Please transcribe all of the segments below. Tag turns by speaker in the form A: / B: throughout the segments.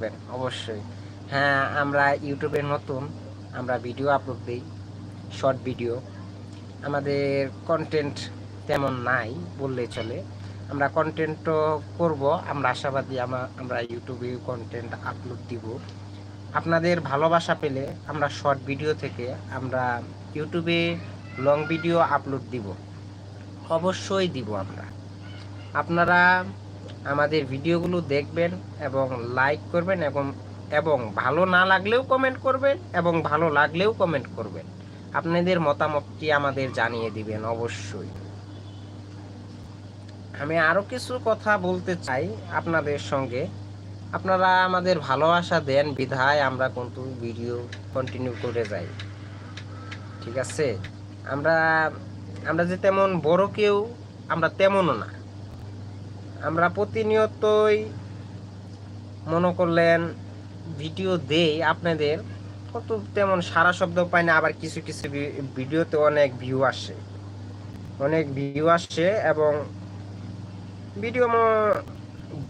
A: করবেন অবশ্যই। হ্যাঁ আমরা ইউটিউবের নতুন, আমরা ভিডিও আপলোড দিই, শর্ট ভিডিও। আমাদের কন্টেন্ট তেমন নাই বললেই চলে। আমরা কন্টেন্টও করব, আমরা আশাবাদী আমা- আমরা ইউটিউবে কন্টেন্ট আপলোড দিব। আপনাদের ভালোবাসা পেলে আমরা শর্ট ভিডিও থেকে আমরা ইউটিউবে লং ভিডিও আপলোড দিব। অবশ্যই দিব আমরা। আপনারা আমাদের ভিডিওগুলো দেখবেন এবং লাইক করবেন এবং এবং ভালো না লাগলেও কমেন্ট করবেন এবং ভালো লাগলেও কমেন্ট করবেন। আপনাদের মতামতটি আমাদের জানিয়ে দিবেন অবশ্যই। আমি আরও কিছু কথা বলতে চাই আপনাদের সঙ্গে। আপনারা আমাদের ভালোবাসা দেন, বিধায় আমরা কিন্তু ভিডিও কন্টিনিউ করে যাই। ঠিক আছে? আমরা আমরা যে তেমন বড় কেউ, আমরা তেমনও না। আমরা প্রতিনিয়তই মনে করলেন ভিডিও দেই আপনাদের। কত তেমন সারা শব্দ পাই না, আবার কিছু কিছু ভিডিওতে অনেক ভিউ আসে। অনেক ভিউ আসে এবং ভিডিও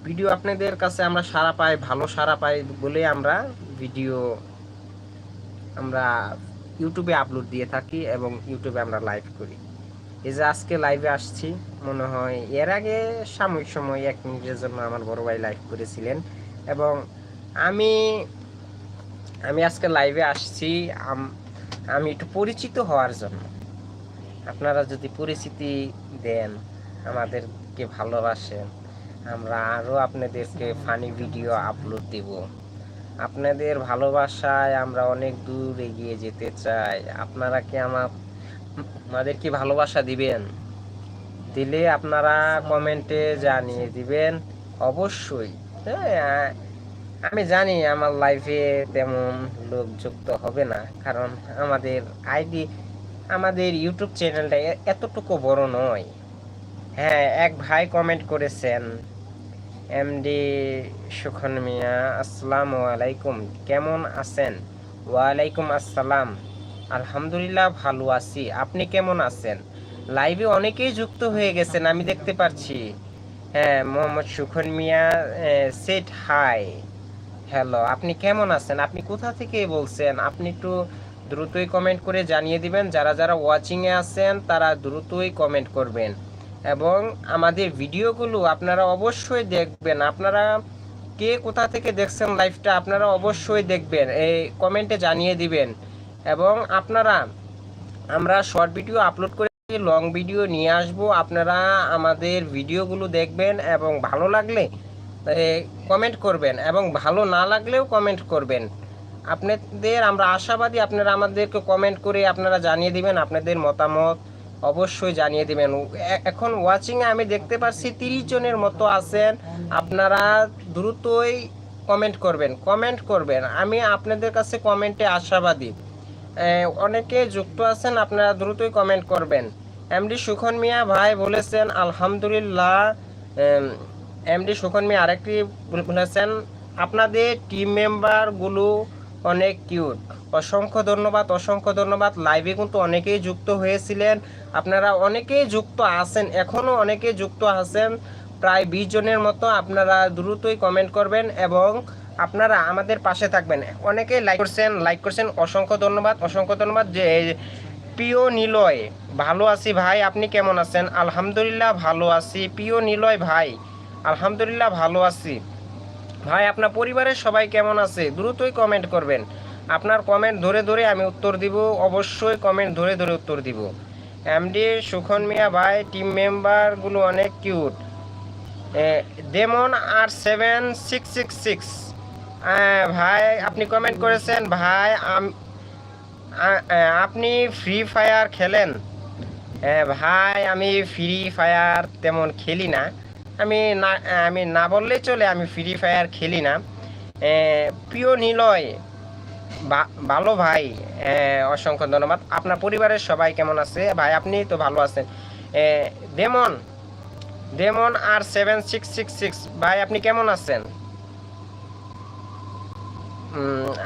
A: ভিডিও আপনাদের কাছে আমরা সারা পাই, ভালো সারা পাই বলে আমরা ভিডিও আমরা ইউটিউবে আপলোড দিয়ে থাকি এবং ইউটিউবে আমরা লাইভ করি। এই যে আজকে লাইভে আসছি, মনে হয় এর আগে সাময়িক সময় এক মিনিটের জন্য আমার বড় ভাই লাইভ করেছিলেন। এবং আমি আমি আজকে লাইভে আসছি, আমি একটু পরিচিত হওয়ার জন্য। আপনারা যদি পরিচিতি দেন, আমাদেরকে ভালোবাসেন, আমরা আরও আপনাদেরকে ফানি ভিডিও আপলোড দেব। আপনাদের ভালোবাসায় আমরা অনেক দূর এগিয়ে যেতে চাই। আপনারা কি আমার আমাদের কি ভালোবাসা দিবেন? দিলে আপনারা কমেন্টে জানিয়ে দিবেন, অবশ্যই। আমি জানি আমার লাইফে তেমন লোক যুক্ত হবে না, কারণ আমাদের আইডি আমাদের ইউটিউব চ্যানেলটা এতটুকু বড় নয়। হ্যাঁ এক ভাই কমেন্ট করেছেন এমডি সুখন মিয়া আসসালামু আলাইকুম, কেমন আছেন? ওয়ালাইকুম আসসালাম। আলহামদুলিল্লাহ ভালো আছি। আপনি কেমন আছেন? লাইভে অনেকেই যুক্ত হয়ে গেছেন, আমি দেখতে পাচ্ছি হ্যাঁ Mohammad Sukhan Mia set hi hello আপনি কেমন আছেন? আপনি কোথা থেকে বলছেন? আপনি একটু দ্রুতই কমেন্ট করে জানিয়ে দিবেন। যারা যারা ওয়াচিংয়ে আছেন, তারা দ্রুতই কমেন্ট করবেন। এবং আমাদের ভিডিওগুলো আপনারা অবশ্যই দেখবেন। আপনারা কে কোথা থেকে দেখছেন লাইভটা আপনারা অবশ্যই দেখবেন। এই কমেন্টে জানিয়ে দিবেন। এবং আপনারা, আমরা শর্ট ভিডিও আপলোড করে লং ভিডিও নিয়ে আসব। আপনারা আমাদের ভিডিওগুলো দেখবেন এবং ভালো লাগলে কমেন্ট করবেন এবং ভালো না লাগলেও কমেন্ট করবেন। আপনাদের আমরা আশাবাদী, আপনারা আমাদেরকে কমেন্ট করে আপনারা জানিয়ে দিবেন আপনাদের মতামত অবশ্যই জানিয়ে দিবেন। এখন ওয়াচিংয়ে আমি দেখতে পাচ্ছি তিরিশ জনের মতো আছেন। আপনারা দ্রুতই কমেন্ট করবেন কমেন্ট করবেন। আমি আপনাদের কাছে কমেন্টে আশাবাদী। অনেকে যুক্ত আছেন, আপনারা দ্রুতই কমেন্ট করবেন। এমডি সুখন মিয়া ভাই বলেছেন, আলহামদুলিল্লাহ। এমডি সুখন মিয়া আরেকটি বলেছেন, আপনাদের টিম মেম্বারগুলো অনেক কিউট অসংখ্য ধন্যবাদ অসংখ্য ধন্যবাদ। লাইভে কিন্তু অনেকেই যুক্ত হয়েছিলেন। আপনারা অনেকেই যুক্ত আছেন এখনও অনেকেই যুক্ত আছেন। প্রায় বিশ জনের মতো আপনারা দ্রুতই কমেন্ট করবেন এবং আপনারা আমাদের পাশে থাকবেন। অনেকে লাইক করছেন লাইক করছেন। অসংখ্য ধন্যবাদ অসংখ্য ধন্যবাদ যে প্রিয় নিলয়, ভালো আছি ভাই, আপনি কেমন আছেন? আলহামদুলিল্লাহ ভালো আছি, প্রিয় নিলয় ভাই, আলহামদুলিল্লাহ ভালো আছি। ভাই, আপনার পরিবারের সবাই কেমন আছে? দ্রুতই কমেন্ট করবেন। আপনার কমেন্ট ধরে ধরে আমি উত্তর দিব, অবশ্যই কমেন্ট ধরে ধরে উত্তর দিব। এমডি সুখন মিয়া ভাই টিম মেম্বারগুলো অনেক কিউট দেমন আর সেভেন সিক্স সিক্স সিক্স ভাই, আপনি কমেন্ট করেছেন, ভাই আপনি ফ্রি ফায়ার খেলেন? ভাই, আমি ফ্রি ফায়ার তেমন খেলি না। আমি না আমি না বললেই চলে, আমি ফ্রি ফায়ার খেলি না। প্রিয় নিলয় ভালো ভাই অসংখ্য ধন্যবাদ। আপনার পরিবারের সবাই কেমন আছে? ভাই, আপনি তো ভালো আছেন। দেমন ডেমন আর সেভেন সিক্স সিক্স সিক্স ভাই, আপনি কেমন আছেন?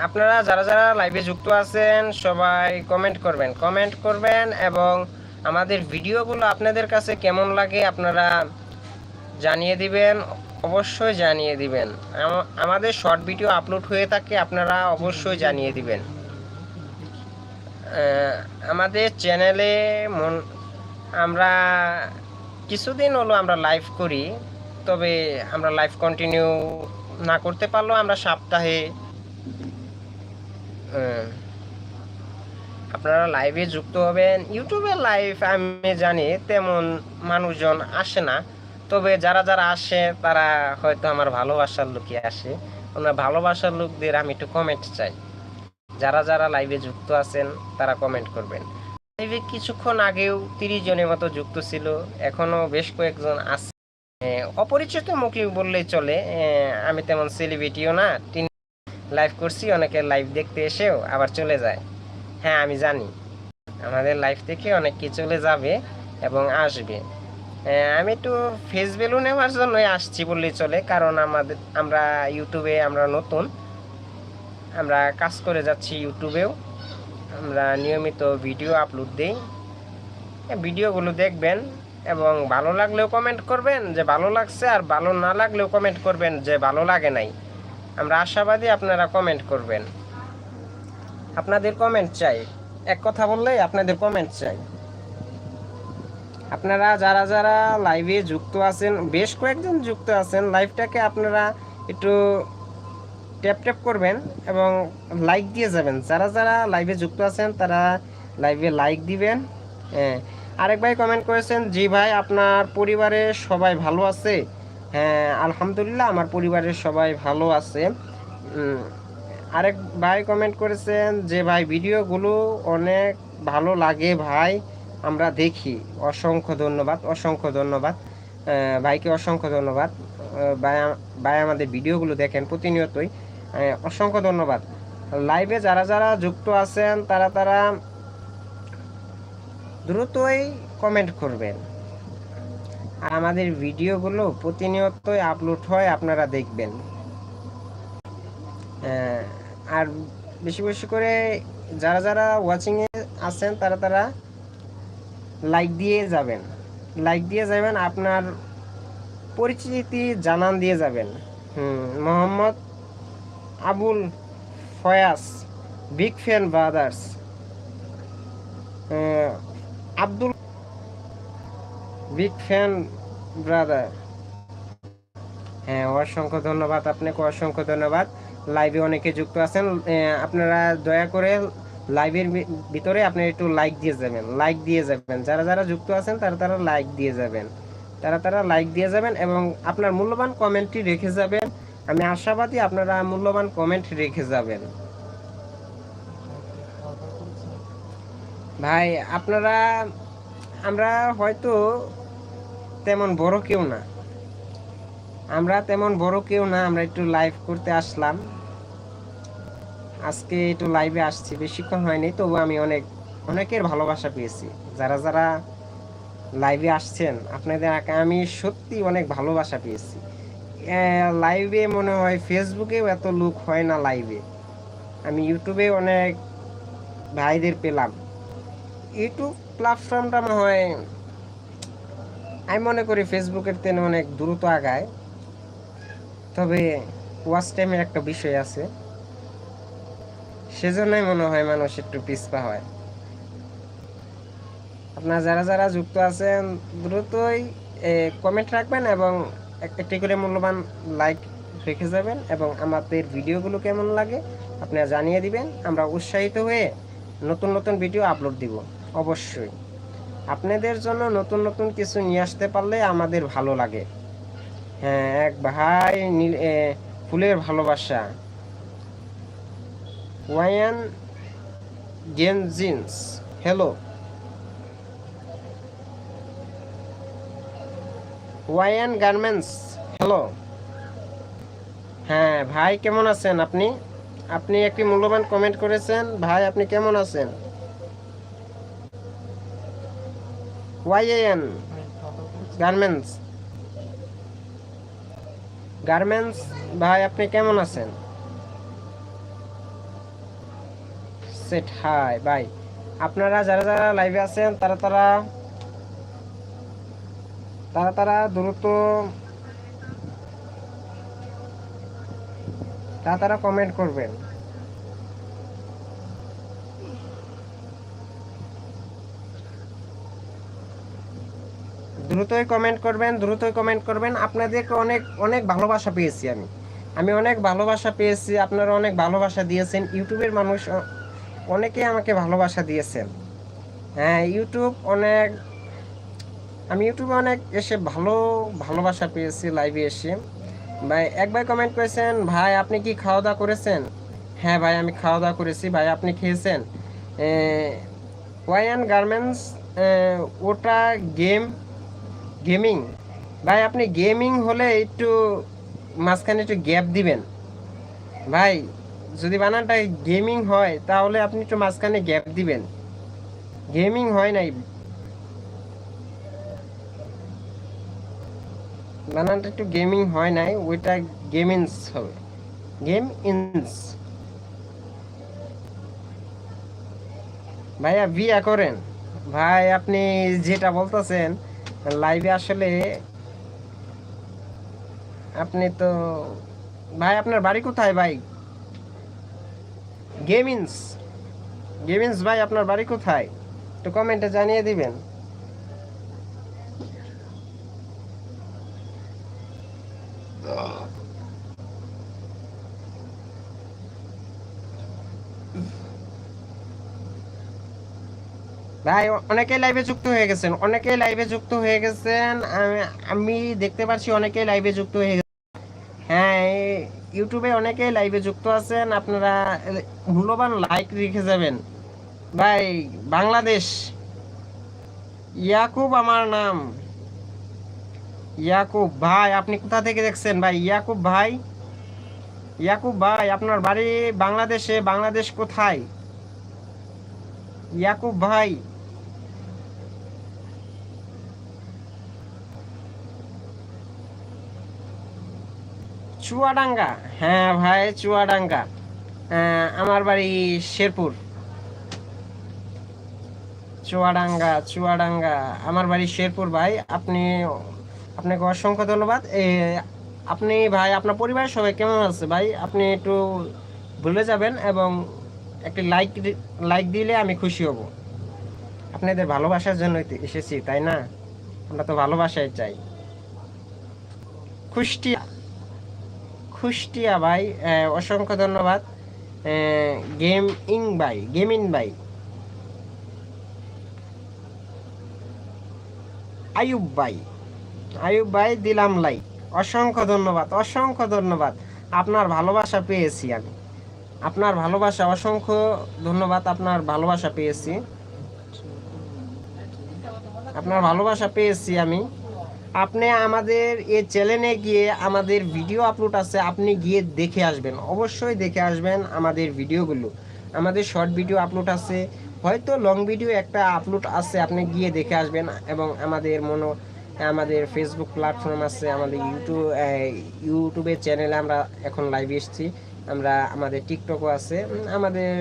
A: আপনারা যারা যারা লাইভে যুক্ত আছেন, সবাই কমেন্ট করবেন। কমেন্ট করবেন এবং আমাদের ভিডিওগুলো আপনাদের কাছে কেমন লাগে আপনারা জানিয়ে দিবেন, অবশ্যই জানিয়ে দিবেন। আমাদের শর্ট ভিডিও আপলোড হয়ে থাকে, আপনারা অবশ্যই জানিয়ে দিবেন। আমাদের চ্যানেলে মন আমরা কিছুদিন হলো আমরা লাইভ করি, তবে আমরা লাইভ কন্টিনিউ না করতে পারলেও আমরা সপ্তাহে আপনারা লাইভে যুক্ত হবেন। ইউটিউবে লাইভ আমি জানি, তেমন মানুষজন আসে না। তবে যারা যারা আসে, তারা হয়তো আমার ভালোবাসার লোকই আসে। ওনার ভালোবাসার লোকদের আমি একটু কমেন্ট চাই। যারা যারা লাইভে যুক্ত আছেন, তারা কমেন্ট করবেন। লাইভে কিছুক্ষণ আগেও তিরিশ জনের মতো যুক্ত ছিল। এখনও বেশ কয়েকজন আছে। অপরিচিত মুখী বললেই চলে। আমি তেমন সেলিব্রিটিও না। তিন লাইভ করছি, অনেকে লাইভ দেখতে এসেও আবার চলে যায়। হ্যাঁ আমি জানি। আমাদের লাইফ থেকে অনেক চলে যাবে এবং আসবে। আমি একটু ফেস ভ্যালু নেওয়ার জন্যই আসছি বললেই চলে, কারণ আমাদের, আমরা ইউটিউবে আমরা নতুন। আমরা কাজ করে যাচ্ছি ইউটিউবেও আমরা নিয়মিত ভিডিও আপলোড দিই। ভিডিওগুলো দেখবেন এবং ভালো লাগলেও কমেন্ট করবেন যে ভালো লাগছে আর ভালো না লাগলেও কমেন্ট করবেন যে ভালো লাগে নাই। আমরা আশাবাদী আপনারা কমেন্ট করবেন। আপনাদের কমেন্ট চাই। এক কথা বললেই আপনাদের কমেন্ট চাই। আপনারা যারা যারা লাইভে যুক্ত আছেন, বেশ কয়েকজন যুক্ত আছেন লাইভটাকে আপনারা একটু ট্যাপ ট্যাপ করবেন এবং লাইক দিয়ে যাবেন। যারা যারা লাইভে যুক্ত আছেন, তারা লাইভে লাইক দিবেন। হ্যাঁ। আরেক ভাই কমেন্ট করেছেন, জি ভাই, আপনার পরিবারের সবাই ভালো আছে? হ্যাঁ আলহামদুলিল্লাহ, আমার পরিবারের সবাই ভালো আছে। আরেক ভাই কমেন্ট করেছেন যে, ভাই, ভিডিওগুলো অনেক ভালো লাগে ভাই, আমরা দেখি। অসংখ্য ধন্যবাদ অসংখ্য ধন্যবাদ। ভাইকে অসংখ্য ধন্যবাদ। ভাই ভাই আমাদের ভিডিওগুলো দেখেন প্রতিনিয়তই। অসংখ্য ধন্যবাদ। লাইভে যারা যারা যুক্ত আছেন, তারা তারা দ্রুতই কমেন্ট করবেন। আমাদের ভিডিওগুলো প্রতিনিয়তই আপলোড হয়, আপনারা দেখবেন। আর বেশি বেশি করে যারা যারা ওয়াচিংয়ে আছেন, তারা তারা লাইক দিয়ে যাবেন। লাইক দিয়ে যাবেন, আপনার পরিচিতি জানান দিয়ে যাবেন। হুম, Mohammad Abul Foyas big fan brothers Abdul big fan brother হ্যাঁ অসংখ্য ধন্যবাদ আপনাকে, অসংখ্য ধন্যবাদ। লাইভে অনেকে যুক্ত আছেন। আপনারা দয়া করে লাইভের ভিতরে আপনি একটু লাইক দিয়ে যাবেন লাইক দিয়ে যাবেন। যারা যারা যুক্ত আছেন, তারা তারা লাইক দিয়ে যাবেন। তারা তারা লাইক দিয়ে যাবেন এবং আপনার মূল্যবান কমেন্টটি রেখে যাবেন। আমি আশাবাদী আপনারা মূল্যবান কমেন্ট রেখে যাবেন। ভাই, আপনারা, আমরা হয়তো তেমন বড় কেউ না। আমরা তেমন বড় কেউ না, আমরা একটু লাইভ করতে আসলাম। আজকে একটু লাইভে আসছি, বেশিক্ষণ হয়নি, তবু আমি অনেক, অনেকের ভালোবাসা পেয়েছি। যারা যারা লাইভে আসছেন, আপনাদের আমি সত্যি অনেক ভালোবাসা পেয়েছি। লাইভে মনে হয় ফেসবুকেও এত লুক হয় না লাইভে আমি ইউটিউবে অনেক ভাইদের পেলাম। ইউটিউব প্ল্যাটফর্মটা মনে হয় আমি মনে করি ফেসবুকের তেনে অনেক দ্রুত আগায়। তবে ওয়াচ টাইমের একটা বিষয় আছে। সেজন্যই মনে হয় মানুষ একটু পিছপা হয়। আপনারা যারা যারা যুক্ত আছেন, দ্রুতই কমেন্ট রাখবেন এবং একটি করে মূল্যবান লাইক রেখে যাবেন এবং আমাদের ভিডিওগুলো কেমন লাগে আপনারা জানিয়ে দিবেন। আমরা উৎসাহিত হয়ে নতুন নতুন ভিডিও আপলোড দিব, অবশ্যই। আপনাদের জন্য নতুন নতুন কিছু নিয়ে আসতে পারলে আমাদের ভালো লাগে। হ্যাঁ এক ভাই ফুলের ভালোবাসা। One game jeans. Hello. Wine garments. Hello. হ্যাঁ ভাই কেমন আছেন আপনি? আপনি একটি মূল্যবান কমেন্ট করেছেন। ভাই, আপনি কেমন আছেন? ওয়াইএন গার্মেন্টস গার্মেন্টস ভাই, আপনি কেমন আছেন? সেট হাই ভাই আপনারা যারা যারা লাইভে আছেন, তারা তারা তারা তারা দ্রুত, তারা তারা কমেন্ট করবেন। দ্রুতই কমেন্ট করবেন, দ্রুতই কমেন্ট করবেন। আপনাদেরকে অনেক অনেক ভালোবাসা পেয়েছি আমি। আমি অনেক ভালোবাসা পেয়েছি, আপনারা অনেক ভালোবাসা দিয়েছেন। ইউটিউবের মানুষ অনেকেই আমাকে ভালোবাসা দিয়েছেন। হ্যাঁ ইউটিউব অনেক, আমি ইউটিউবে অনেক এসে ভালো ভালোবাসা পেয়েছি লাইভে এসে। ভাই এক ভাই কমেন্ট করেছেন, ভাই, আপনি কি খাওয়া দাওয়া করেছেন? হ্যাঁ ভাই, আমি খাওয়া দাওয়া করেছি। ভাই, আপনি খেয়েছেন? ওয়াইন গার্মেন্টস ওটা গেম গেমিং? ভাই, আপনি গেমিং হলে একটু মাঝখানে একটু গ্যাপ দিবেন। ভাই, যদি বানানটা গেমিং হয়, তাহলে আপনি একটু মাঝখানে গ্যাপ দিবেন। গেমিং হয় নাই। বানানটা একটু গেমিং হয় নাই, ওইটা গেমিংস হবে। গেম ইনস ভাইয়া, বিয়া করেন। ভাই, আপনি যেটা বলতেছেন লাইভে আসলে আপনি তো ভাই, আপনার বাড়ি কোথায় ভাই? গেমিংস গেমিংস ভাই, আপনার বাড়ি কোথায়? একটু কমেন্টে জানিয়ে দিবেন। ভাই, অনেকেই লাইভে যুক্ত হয়ে গেছেন, অনেকেই লাইভে যুক্ত হয়ে গেছেন, আমি- দেখতে পাচ্ছি অনেকেই লাইভে যুক্ত হয়ে গেছেন হ্যাঁ ইউটিউবে অনেকেই লাইভে যুক্ত আছেন, আপনারা মূল্যবান লাইক রেখে যাবেন। ভাই, বাংলাদেশ। ইয়াকুব আমার নাম। ইয়াকুব ভাই, আপনি কোথা থেকে দেখছেন ভাই? ইয়াকুব ভাই? ইয়াকুব ভাই, আপনার বাড়ি বাংলাদেশে, বাংলাদেশ কোথায়? ইয়াকুব ভাই। চুয়াডাঙ্গা। হ্যাঁ ভাই, চুয়াডাঙ্গা। আমার বাড়ি শেরপুর। চুয়াডাঙ্গা চুয়াডাঙ্গা। আমার বাড়ি শেরপুর ভাই। আপনি, আপনাকে অসংখ্য ধন্যবাদ। আপনি ভাই, আপনার পরিবারের সবাই কেমন আছে ভাই? আপনি একটু ভুলে যাবেন এবং একটি লাইক লাইক দিলে আমি খুশি হব। আপনাদের ভালোবাসার জন্য এসেছি, তাই না? আমরা তো ভালোবাসাই চাই। কুষ্টিয়া কুষ্টিয়া ভাই অসংখ্য ধন্যবাদ। গেম ইং ভাই, গেমিং ভাই। আয়ুব ভাই আয়ুব ভাই, দিলাম লাইক। অসংখ্য ধন্যবাদ অসংখ্য ধন্যবাদ। আপনার ভালোবাসা পেয়েছি আমি। আপনার ভালোবাসা, অসংখ্য ধন্যবাদ, আপনার ভালোবাসা পেয়েছি। আপনার ভালোবাসা পেয়েছি আমি। আপনি আমাদের এ চ্যানেলে গিয়ে আমাদের ভিডিও আপলোড আছে, আপনি গিয়ে দেখে আসবেন। অবশ্যই দেখে আসবেন আমাদের ভিডিওগুলো আমাদের শর্ট ভিডিও আপলোড আছে, হয়তো লং ভিডিও একটা আপলোড আছে, আপনি গিয়ে দেখে আসবেন এবং আমাদের মনো, আমাদের ফেসবুক প্ল্যাটফর্ম আছে, আমাদের ইউটিউব ইউটিউবের চ্যানেলে আমরা এখন লাইভ এসেছি। আমরা, আমাদের টিকটকও আছে। আমাদের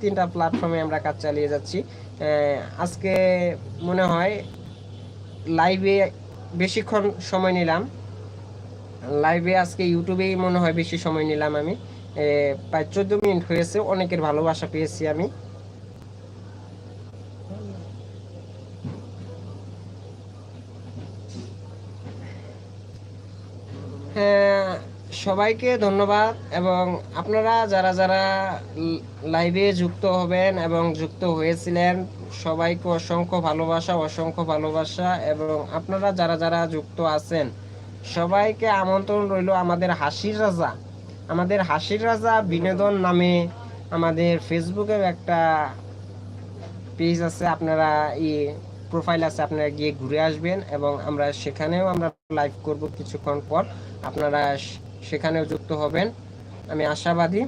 A: তিনটা প্ল্যাটফর্মে আমরা কাজ চালিয়ে যাচ্ছি। আজকে মনে হয় লাইভে বেশিক্ষণ সময় নিলাম। লাইভে আজকে ইউটিউবেই মনে হয় বেশি সময় নিলাম আমি। প্রায় চোদ্দ মিনিট হয়েছে, অনেকের ভালোবাসা পেয়েছি আমি। হ্যাঁ সবাইকে ধন্যবাদ এবং আপনারা যারা যারা লাইভে যুক্ত হবেন এবং যুক্ত হয়েছিলেন, সবাইকে অসংখ্য ভালোবাসা অসংখ্য ভালোবাসা এবং আপনারা যারা যারা যুক্ত আছেন, সবাইকে আমন্ত্রণ রইল আমাদের হাসির রাজা। আমাদের হাসির রাজা বিনোদন নামে আমাদের ফেসবুকের একটা পেজ আছে, আপনারা ই প্রোফাইল আছে, আপনারা গিয়ে ঘুরে আসবেন এবং আমরা সেখানেও আমরা লাইভ করব কিছুক্ষণ পর। আপনারা সেখানেও যুক্ত হবেন। আমি আশাবাদী।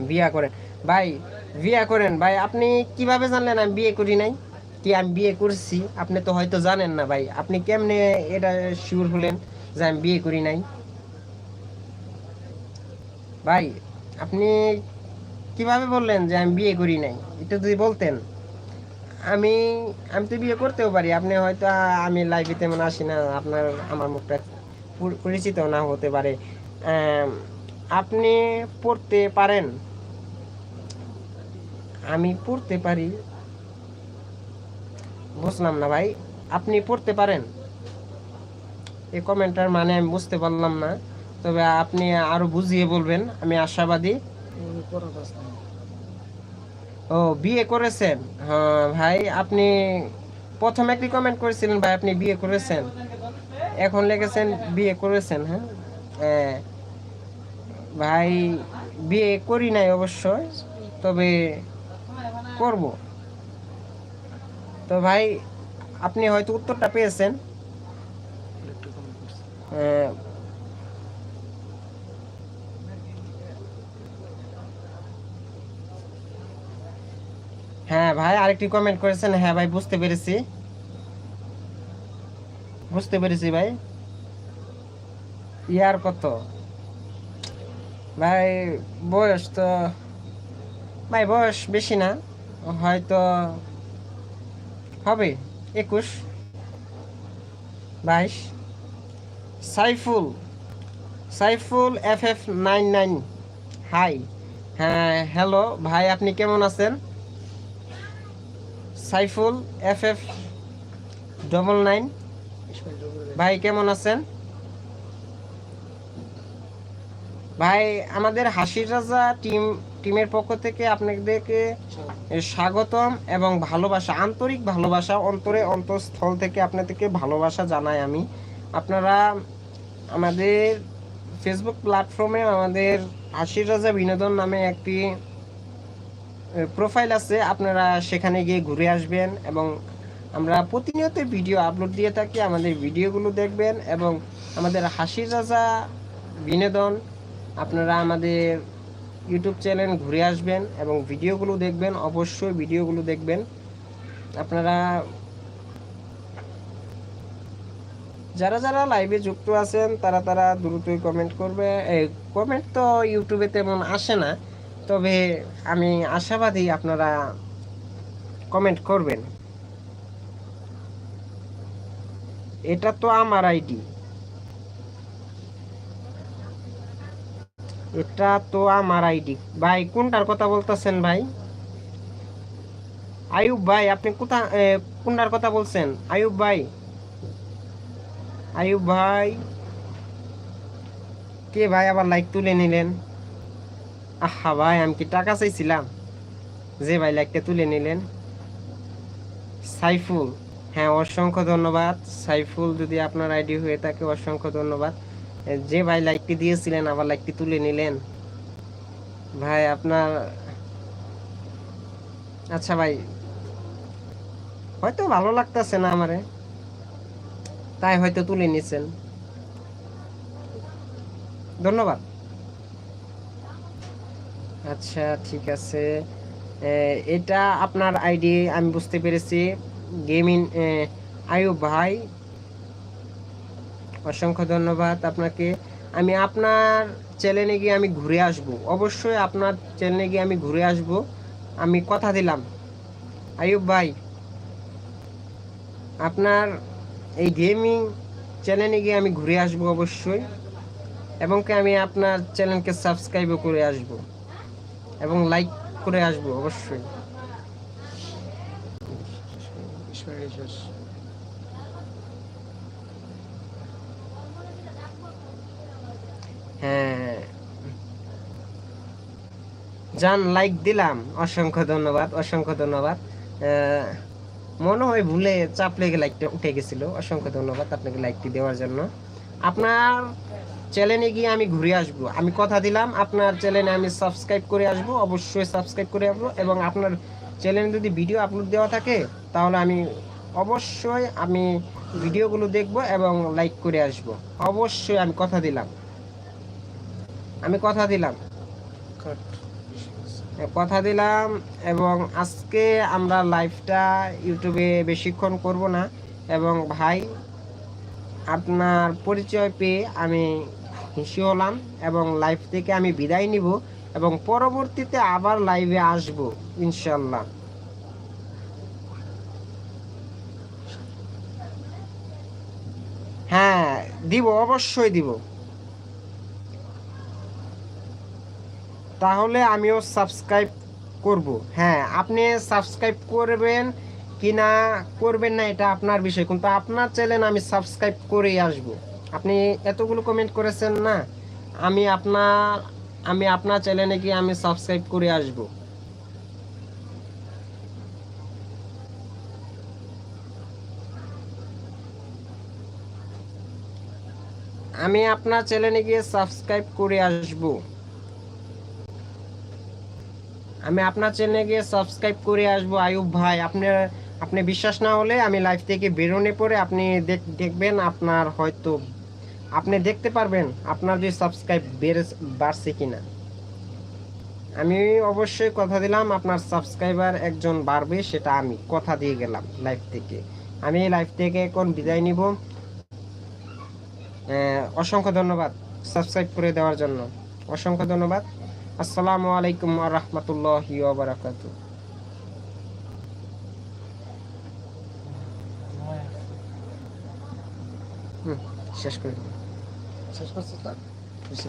A: বিয়া করেন। ভাই, বিয়া করেন। ভাই, আপনি কীভাবে জানলেন আমি বিয়ে করি নাই? কি আমি বিয়ে করছি? আপনি তো হয়তো জানেন না ভাই। আপনি কেমনে এটা শিওর হলেন যে আমি বিয়ে করি নাই? ভাই, আপনি কীভাবে বললেন যে আমি বিয়ে করি নাই? এটা যদি বলতেন। আমি আমি তো বিয়ে করতেও পারি। আপনি হয়তো, আমি লাইভে তেমন আসি না। আপনার, আমার মুখটা পরিচিত না হতে পারে। আপনি পড়তে পারেন। আমি পড়তে পারি। বুঝলাম না ভাই। আপনি পড়তে পারেন। এই কমেন্টটার মানে আমি বুঝতে পারলাম না। তবে আপনি আরও বুঝিয়ে বলবেন। আমি আশাবাদী। ও বিয়ে করেছেন? হ্যাঁ ভাই আপনি প্রথম একটি কমেন্ট করেছিলেন ভাই? আপনি বিয়ে করেছেন? এখন লেগেছেন, বিয়ে করেছেন হ্যাঁ। ভাই বিয়ে করি নাই অবশ্যই তবে করব। তো ভাই, আপনি হয়তো উত্তরটা পেয়েছেন। হ্যাঁ ভাই আরেকটি কমেন্ট করেছেন হ্যাঁ ভাই, বুঝতে পেরেছি। বুঝতে পেরেছি ভাই। ইয়ার কত? ভাই, বয়স তো, ভাই বয়স বেশি না, হয়তো হবে, একুশ, বাইশ। Saiful Saiful F F nine nine, hi. হ্যাঁ হ্যালো, ভাই, আপনি কেমন আছেন? Saiful F F double nine ভাই, কেমন আছেন? ভাই, আমাদের হাসির রাজা টিম, টিমের পক্ষ থেকে আপনাদেরকে স্বাগতম এবং ভালোবাসা, আন্তরিক ভালোবাসা, অন্তরে অন্তঃস্থল থেকে আপনাদেরকে ভালোবাসা জানাই আমি। আপনারা আমাদের ফেসবুক প্ল্যাটফর্মে আমাদের হাসির রাজা বিনোদন নামে একটি প্রোফাইল আছে। আপনারা সেখানে গিয়ে ঘুরে আসবেন এবং আমরা প্রতিনিয়ত ভিডিও আপলোড দিয়ে থাকি, আমাদের ভিডিওগুলো দেখবেন এবং আমাদের হাসি রাজা বিনোদন, আপনারা আমাদের ইউটিউব চ্যানেল ঘুরে আসবেন এবং ভিডিওগুলো দেখবেন, অবশ্যই ভিডিওগুলো দেখবেন। আপনারা যারা যারা লাইভে যুক্ত আছেন, তারা তারা দ্রুতই কমেন্ট করবে। এই কমেন্ট তো ইউটিউবে তেমন আসে না, তবে আমি আশাবাদী আপনারা কমেন্ট করবেন। এটা তো আমার আইডি। এটা তো আমার আইডি। ভাই, কোনটার কথা বলতেছেন ভাই? আয়ুব ভাই, আপনি কোথা কোনটার কথা বলছেন? আয়ুব ভাই। আয়ুব ভাই। কে ভাই আবার লাইক তুলে নিলেন? আহা ভাই, আমি কি টাকা চাইছিলাম? যে ভাই লাইকটা তুলে নিলেন? সাইফুল। হ্যাঁ অসংখ্য ধন্যবাদ। সাইফুল, যদি আপনার আইডি হয়ে থাকে, অসংখ্য ধন্যবাদ। যে ভাই লাইকটি দিয়েছিলেন, আবার লাইকটি তুলে নিলেন। ভাই, আপনার আচ্ছা ভাই, হয়তো ভালো লাগতেছে না আমারে। তাই হয়তো তুলে নিছেন। ধন্যবাদ। আচ্ছা ঠিক আছে। এটা আপনার আইডি, আমি বুঝতে পেরেছি। গেমিং আয়ুব ভাই, অসংখ্য ধন্যবাদ আপনাকে। আমি আপনার চ্যানেলে গিয়ে আমি ঘুরে আসব। অবশ্যই আপনার চ্যানেলে গিয়ে আমি ঘুরে আসব। আমি কথা দিলাম। আয়ুব ভাই, আপনার এই গেমিং চ্যানেলে গিয়ে আমি ঘুরে আসব অবশ্যই এবং কি আমি আপনার চ্যানেলকে সাবস্ক্রাইবও করে আসব এবং লাইক করে আসব অবশ্যই। হ্যাঁ। জান লাইক দিলাম। অসংখ্য ধন্যবাদ অসংখ্য ধন্যবাদ। মনে হয় ভুলে চাপ লেগে লাইকটা উঠে গেছিল। অসংখ্য ধন্যবাদ আপনাকে লাইকটি দেওয়ার জন্য। আপনার চ্যানেলে গিয়ে আমি ঘুরে আসব। আমি কথা দিলাম, আপনার চ্যানেলে আমি সাবস্ক্রাইব করে আসব, অবশ্যই সাবস্ক্রাইব করে আসব। এবং আপনার চ্যানেলে যদি ভিডিও আপলোড দেওয়া থাকে, তাহলে আমি অবশ্যই আমি ভিডিওগুলো দেখব এবং লাইক করে আসব। অবশ্যই আমি কথা দিলাম। আমি কথা দিলাম। কথা দিলাম এবং আজকে আমরা লাইভটা ইউটিউবে বেশিক্ষণ করব না এবং ভাই আপনার পরিচয় পেয়ে আমি খুশি হলাম এবং লাইভ থেকে আমি বিদায় নিব এবং পরবর্তীতে আবার লাইভে আসব ইনশাল্লাহ হ্যাঁ দিব, অবশ্যই দিব। তাহলে আমিও সাবস্ক্রাইব করব। হ্যাঁ আপনি সাবস্ক্রাইব করবেন কি না, করবেন না এটা আপনার বিষয়। কিন্তু আপনার চ্যানেল আমি সাবস্ক্রাইব করেই আসব। আপনি এতগুলো কমেন্ট করেছেন না, আমি আপনার আমি আপনার চ্যানেলে গিয়ে আমি সাবস্ক্রাইব করে আসব। আমি আপনার চ্যানেলে গিয়ে সাবস্ক্রাইব করে আসব। আমি আপনার চ্যানেলে গিয়ে সাবস্ক্রাইব করে আসব, আয়ুব ভাই। আপনার আপনি বিশ্বাস না হলে আমি লাইভ থেকে বেরোনে পরে আপনি দেখ- দেখবেন আপনার হয়তো, আপনি দেখতে পারবেন আপনার যে সাবস্ক্রাইব বেড়ে, বাড়ছে কিনা। আমি অবশ্যই কথা দিলাম, আপনার সাবস্ক্রাইবার একজন বাড়বে, সেটা আমি কথা দিয়ে গেলাম লাইভ থেকে। আমি লাইভ থেকে এখন বিদায় নিব। অসংখ্য ধন্যবাদ সাবস্ক্রাইব করে দেওয়ার জন্য। অসংখ্য ধন্যবাদ। আসসালামু আলাইকুম রহমতুল্লাহি বারাকাত শেষ করে
B: শেষ করছ তো?
A: বুঝছি।